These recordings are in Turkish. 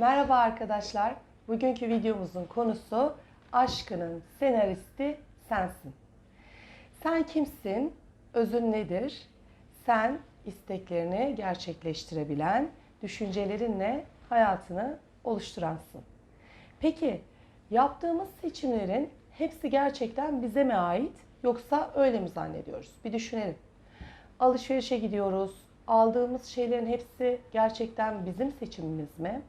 Merhaba arkadaşlar. Bugünkü videomuzun konusu aşkının senaristi sensin. Sen kimsin? Özün nedir? Sen isteklerini gerçekleştirebilen, düşüncelerinle hayatını oluşturansın. Peki yaptığımız seçimlerin hepsi gerçekten bize mi ait yoksa öyle mi zannediyoruz? Bir düşünelim. Alışverişe gidiyoruz. Aldığımız şeylerin hepsi gerçekten bizim seçimimiz mi?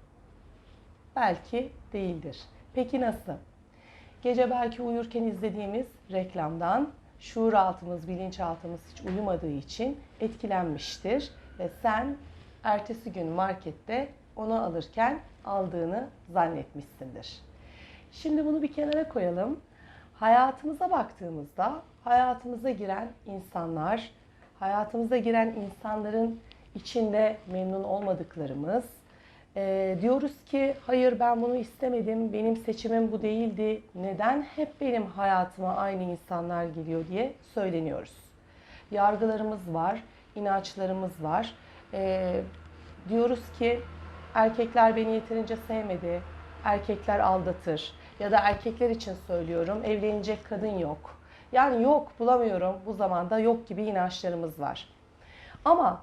Belki değildir. Peki nasıl? Gece belki uyurken izlediğimiz reklamdan şuur altımız, bilinçaltımız hiç uyumadığı için etkilenmiştir ve sen ertesi gün markette onu alırken aldığını zannetmişsindir. Şimdi bunu bir kenara koyalım. Hayatımıza baktığımızda hayatımıza giren insanlar, hayatımıza giren insanların içinde memnun olmadıklarımız, ee, diyoruz ki hayır ben bunu istemedim, benim seçimim bu değildi, neden hep benim hayatıma aynı insanlar geliyor diye söyleniyoruz. Yargılarımız var, inançlarımız var. Ee, diyoruz ki erkekler beni yeterince sevmedi, erkekler aldatır ya da erkekler için söylüyorum evlenecek kadın yok. Yani yok bulamıyorum bu zamanda yok gibi inançlarımız var. Ama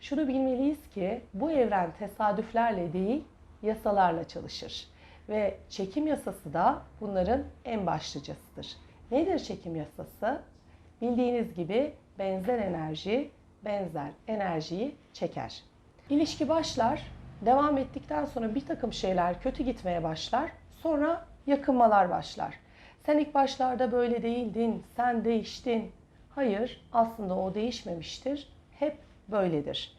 şunu bilmeliyiz ki bu evren tesadüflerle değil yasalarla çalışır. Ve çekim yasası da bunların en başlıcasıdır. Nedir çekim yasası? Bildiğiniz gibi benzer enerji benzer enerjiyi çeker. İlişki başlar, devam ettikten sonra bir takım şeyler kötü gitmeye başlar, sonra yakınmalar başlar. Sen ilk başlarda böyle değildin, sen değiştin. Hayır, aslında o değişmemiştir. Hep böyledir.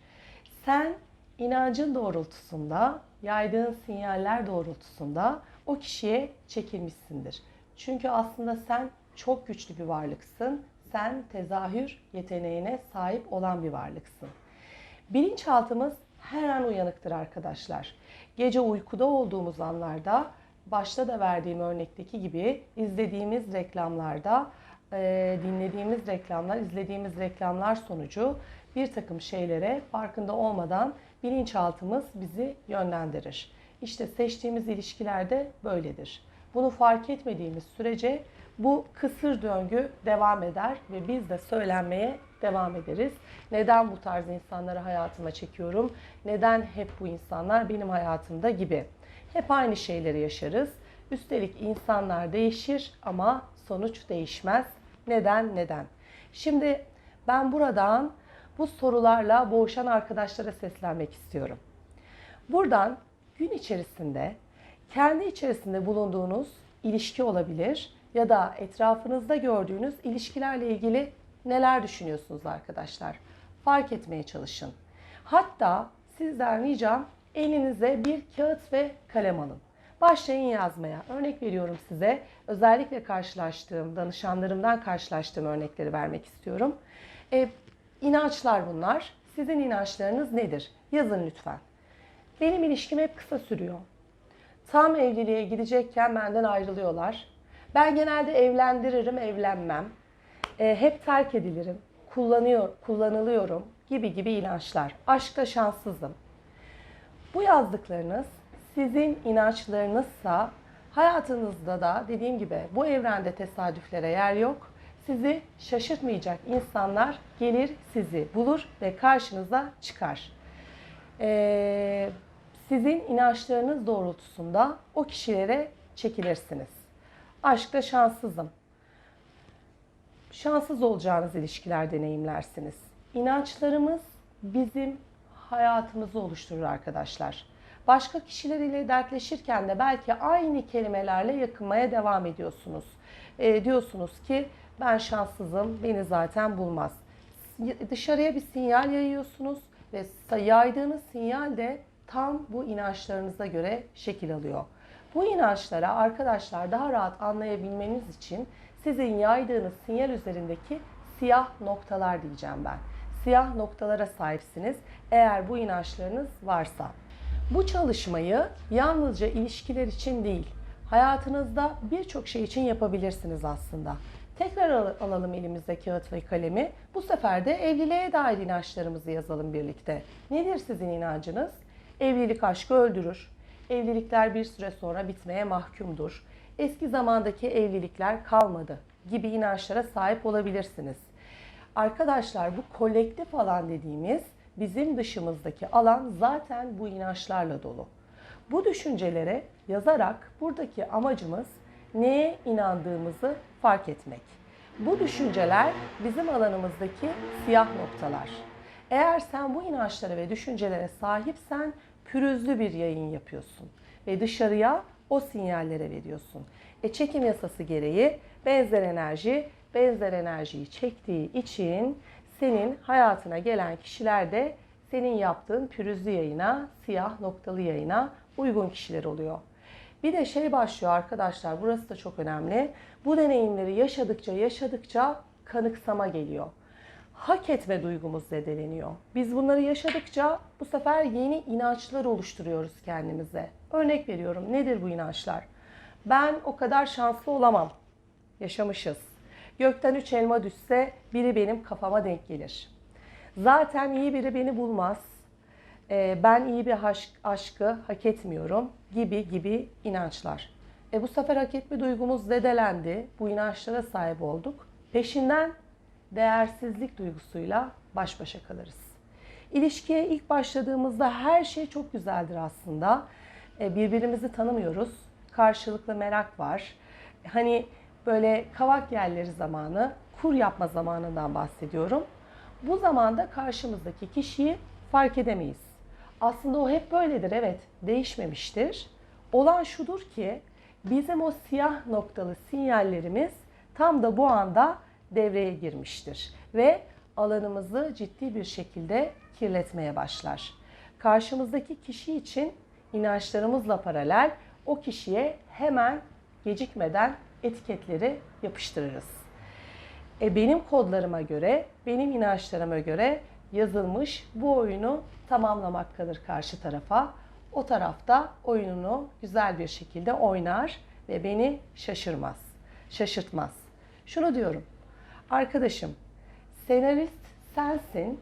Sen inancın doğrultusunda, yaydığın sinyaller doğrultusunda o kişiye çekilmişsindir. Çünkü aslında sen çok güçlü bir varlıksın. Sen tezahür yeteneğine sahip olan bir varlıksın. Bilinçaltımız her an uyanıktır arkadaşlar. Gece uykuda olduğumuz anlarda başta da verdiğim örnekteki gibi izlediğimiz reklamlarda, dinlediğimiz reklamlar, izlediğimiz reklamlar sonucu bir takım şeylere farkında olmadan bilinçaltımız bizi yönlendirir. İşte seçtiğimiz ilişkilerde böyledir. Bunu fark etmediğimiz sürece bu kısır döngü devam eder ve biz de söylenmeye devam ederiz. Neden bu tarz insanları hayatıma çekiyorum? Neden hep bu insanlar benim hayatımda gibi? Hep aynı şeyleri yaşarız. Üstelik insanlar değişir ama sonuç değişmez. Neden? Neden? Şimdi ben buradan bu sorularla boğuşan arkadaşlara seslenmek istiyorum. Buradan gün içerisinde kendi içerisinde bulunduğunuz ilişki olabilir ya da etrafınızda gördüğünüz ilişkilerle ilgili neler düşünüyorsunuz arkadaşlar? Fark etmeye çalışın. Hatta sizden ricam elinize bir kağıt ve kalem alın. Başlayın yazmaya. Örnek veriyorum size. Özellikle karşılaştığım, danışanlarımdan karşılaştığım örnekleri vermek istiyorum. E, inançlar bunlar. Sizin inançlarınız nedir? Yazın lütfen. Benim ilişkim hep kısa sürüyor. Tam evliliğe gidecekken benden ayrılıyorlar. Ben genelde evlendiririm, evlenmem. E, hep terk edilirim, kullanıyor, kullanılıyorum gibi gibi inançlar. Aşkta şanssızım. Bu yazdıklarınız sizin inançlarınızsa hayatınızda da dediğim gibi bu evrende tesadüflere yer yok. Sizi şaşırtmayacak insanlar gelir sizi bulur ve karşınıza çıkar. Ee, sizin inançlarınız doğrultusunda o kişilere çekilirsiniz. Aşkta şanssızım. Şanssız olacağınız ilişkiler deneyimlersiniz. İnançlarımız bizim hayatımızı oluşturur arkadaşlar. Başka kişiler ile dertleşirken de belki aynı kelimelerle yakınmaya devam ediyorsunuz. E, diyorsunuz ki ben şanssızım, beni zaten bulmaz. Dışarıya bir sinyal yayıyorsunuz ve yaydığınız sinyal de tam bu inançlarınıza göre şekil alıyor. Bu inançlara arkadaşlar daha rahat anlayabilmeniz için sizin yaydığınız sinyal üzerindeki siyah noktalar diyeceğim ben. Siyah noktalara sahipsiniz eğer bu inançlarınız varsa. Bu çalışmayı yalnızca ilişkiler için değil, hayatınızda birçok şey için yapabilirsiniz aslında. Tekrar al- alalım elimize kağıt ve kalemi. Bu sefer de evliliğe dair inançlarımızı yazalım birlikte. Nedir sizin inancınız? Evlilik aşkı öldürür. evlilikler bir süre sonra bitmeye mahkumdur. Eski zamandaki evlilikler kalmadı gibi inançlara sahip olabilirsiniz. Arkadaşlar bu kolektif alan dediğimiz bizim dışımızdaki alan zaten bu inançlarla dolu. Bu düşüncelere yazarak buradaki amacımız neye inandığımızı fark etmek. Bu düşünceler bizim alanımızdaki siyah noktalar. Eğer sen bu inançlara ve düşüncelere sahipsen pürüzlü bir yayın yapıyorsun ve dışarıya o sinyallere veriyorsun. E çekim yasası gereği benzer enerji benzer enerjiyi çektiği için senin hayatına gelen kişiler de senin yaptığın pürüzlü yayına, siyah noktalı yayına uygun kişiler oluyor. Bir de şey başlıyor arkadaşlar, burası da çok önemli. Bu deneyimleri yaşadıkça yaşadıkça kanıksama geliyor. Hak etme duygumuz zedeleniyor. Biz bunları yaşadıkça bu sefer yeni inançlar oluşturuyoruz kendimize. Örnek veriyorum, nedir bu inançlar? Ben o kadar şanslı olamam. Yaşamışız. Gökten üç elma düşse biri benim kafama denk gelir. Zaten iyi biri beni bulmaz. Ee, ben iyi bir aşk, aşkı hak etmiyorum gibi gibi inançlar. E bu sefer hak etme duygumuz zedelendi. Bu inançlara sahip olduk. Peşinden değersizlik duygusuyla baş başa kalırız. İlişkiye ilk başladığımızda her şey çok güzeldir aslında. E, birbirimizi tanımıyoruz. Karşılıklı merak var. Hani böyle kavak yerleri zamanı, kur yapma zamanından bahsediyorum. Bu zamanda karşımızdaki kişiyi fark edemeyiz. Aslında o hep böyledir evet, değişmemiştir. Olan şudur ki bizim o siyah noktalı sinyallerimiz tam da bu anda devreye girmiştir ve alanımızı ciddi bir şekilde kirletmeye başlar. Karşımızdaki kişi için inançlarımızla paralel o kişiye hemen gecikmeden etiketleri yapıştırırız. E benim kodlarıma göre, benim inançlarıma göre yazılmış bu oyunu tamamlamak kalır karşı tarafa. O tarafta oyununu güzel bir şekilde oynar ve beni şaşırmaz, şaşırtmaz. Şunu diyorum, arkadaşım senarist sensin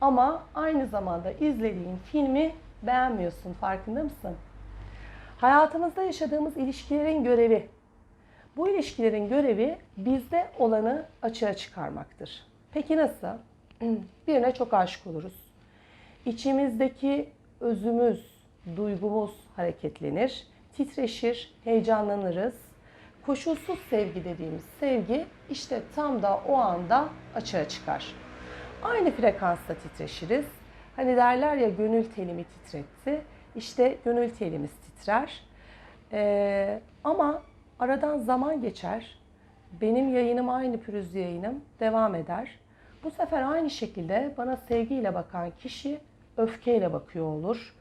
ama aynı zamanda izlediğin filmi beğenmiyorsun farkında mısın? Hayatımızda yaşadığımız ilişkilerin görevi bu ilişkilerin görevi bizde olanı açığa çıkarmaktır. Peki nasıl? Birine çok aşık oluruz. İçimizdeki özümüz, duygumuz hareketlenir, titreşir, heyecanlanırız. Koşulsuz sevgi dediğimiz sevgi işte tam da o anda açığa çıkar. Aynı frekansta titreşiriz. Hani derler ya gönül telimi titretti. İşte gönül telimiz titrer. Ee, ama Aradan zaman geçer. Benim yayınım aynı pürüzlü yayınım devam eder. Bu sefer aynı şekilde bana sevgiyle bakan kişi öfkeyle bakıyor olur.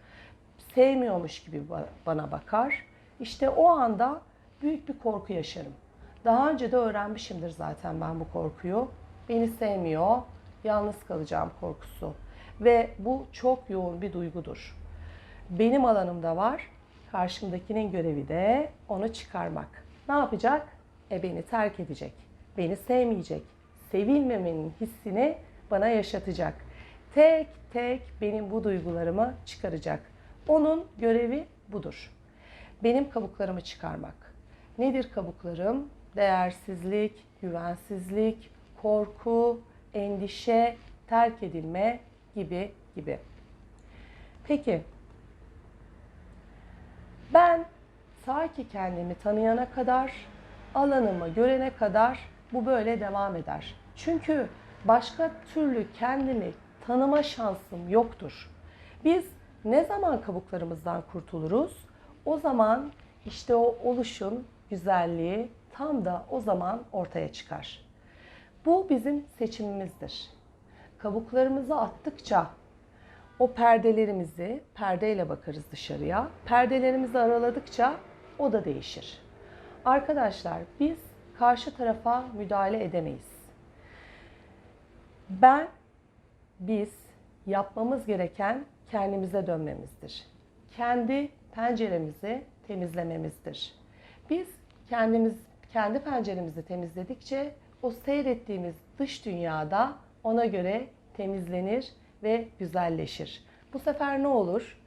Sevmiyormuş gibi bana bakar. İşte o anda büyük bir korku yaşarım. Daha önce de öğrenmişimdir zaten ben bu korkuyu. Beni sevmiyor, yalnız kalacağım korkusu. Ve bu çok yoğun bir duygudur. Benim alanımda var. Karşımdakinin görevi de onu çıkarmak. Ne yapacak? E beni terk edecek. Beni sevmeyecek. Sevilmemenin hissini bana yaşatacak. Tek tek benim bu duygularımı çıkaracak. Onun görevi budur. Benim kabuklarımı çıkarmak. Nedir kabuklarım? Değersizlik, güvensizlik, korku, endişe, terk edilme gibi gibi. Peki ben ta kendimi tanıyana kadar, alanımı görene kadar bu böyle devam eder. Çünkü başka türlü kendimi tanıma şansım yoktur. Biz ne zaman kabuklarımızdan kurtuluruz? O zaman işte o oluşun güzelliği tam da o zaman ortaya çıkar. Bu bizim seçimimizdir. Kabuklarımızı attıkça o perdelerimizi perdeyle bakarız dışarıya. Perdelerimizi araladıkça o da değişir. Arkadaşlar biz karşı tarafa müdahale edemeyiz. Ben, biz yapmamız gereken kendimize dönmemizdir. Kendi penceremizi temizlememizdir. Biz kendimiz kendi penceremizi temizledikçe o seyrettiğimiz dış dünyada ona göre temizlenir ve güzelleşir. Bu sefer ne olur?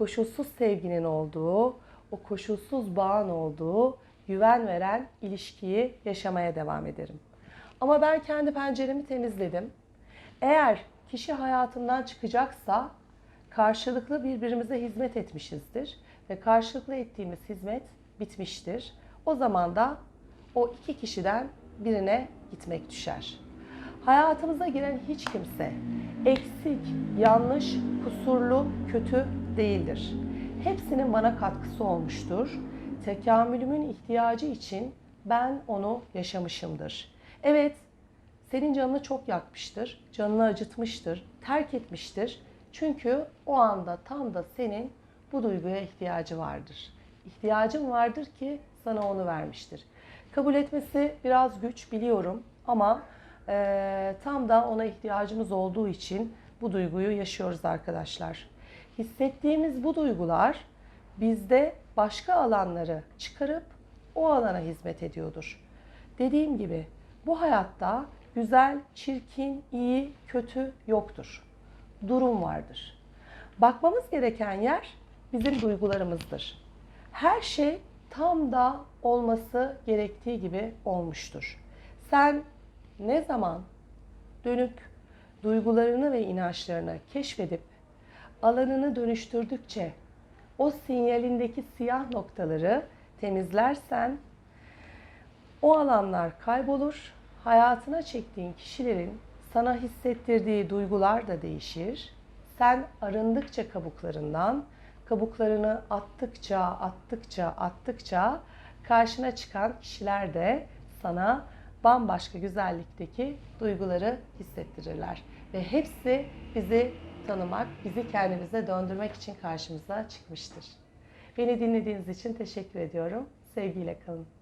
koşulsuz sevginin olduğu, o koşulsuz bağın olduğu, güven veren ilişkiyi yaşamaya devam ederim. Ama ben kendi penceremi temizledim. Eğer kişi hayatımdan çıkacaksa karşılıklı birbirimize hizmet etmişizdir ve karşılıklı ettiğimiz hizmet bitmiştir. O zaman da o iki kişiden birine gitmek düşer. Hayatımıza giren hiç kimse eksik, yanlış, kusurlu, kötü değildir. Hepsinin bana katkısı olmuştur. Tekamülümün ihtiyacı için ben onu yaşamışımdır. Evet, senin canını çok yakmıştır, canını acıtmıştır, terk etmiştir. Çünkü o anda tam da senin bu duyguya ihtiyacı vardır. İhtiyacın vardır ki sana onu vermiştir. Kabul etmesi biraz güç biliyorum ama eee, tam da ona ihtiyacımız olduğu için bu duyguyu yaşıyoruz arkadaşlar. Hissettiğimiz bu duygular bizde başka alanları çıkarıp o alana hizmet ediyordur. Dediğim gibi bu hayatta güzel, çirkin, iyi, kötü yoktur. Durum vardır. Bakmamız gereken yer bizim duygularımızdır. Her şey tam da olması gerektiği gibi olmuştur. Sen ne zaman dönüp duygularını ve inançlarını keşfedip alanını dönüştürdükçe o sinyalindeki siyah noktaları temizlersen o alanlar kaybolur. Hayatına çektiğin kişilerin sana hissettirdiği duygular da değişir. Sen arındıkça kabuklarından, kabuklarını attıkça, attıkça, attıkça karşına çıkan kişiler de sana bambaşka güzellikteki duyguları hissettirirler. Ve hepsi bizi tanımak, bizi kendimize döndürmek için karşımıza çıkmıştır. Beni dinlediğiniz için teşekkür ediyorum. Sevgiyle kalın.